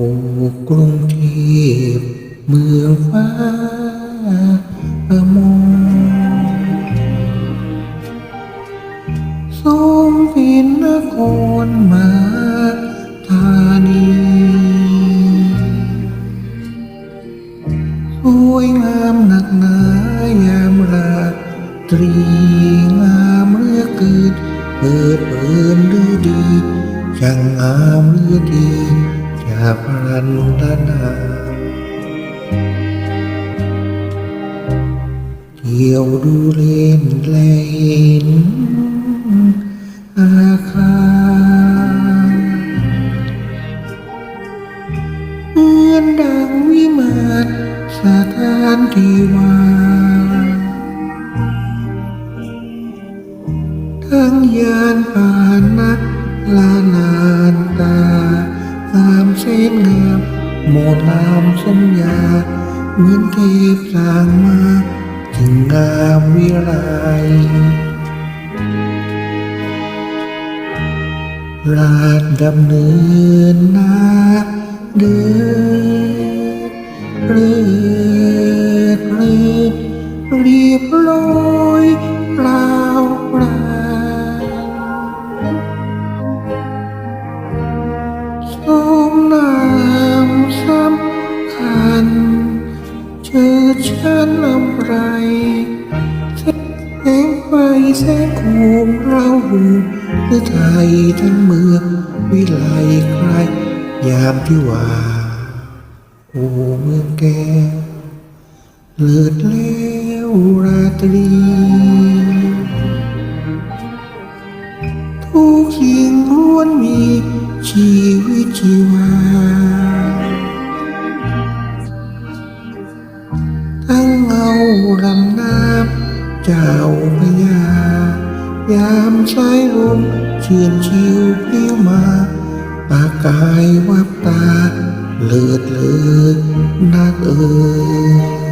โอ้กรุงเทพเมืองฟ้าอมรสมเป็นนครมาธานีสวยงามหนักหนายามราตรีงามเรือเกิดเปิดเปินหรือดีช่างงามหรือดี พรันดานาเที่ยวดูเล่นแลเห็นอาคาเหมือนดังวิมานสถานที่วางทั้งยานผ่านนักลานานตาตาม เส้นงามโมดลามสมญาเหมือนเทพสร้างมาถึงงามวิไลราดดำเนินนาเดินเรือ แสงโคมเราหูหรือไทยทั้งเมืองวิไลใครยามที่ว่าโอ้เมืองแก้วเลิดแล้วราตรี ทุกสิ่งล้วนมีชีวิตชีวาทั้งเงาลำน้ำ เจ้าพระยายามสายลมเชื่อนชิวเพี้ยวมาอากายวับตา เลือดเลือดนักเอ่ย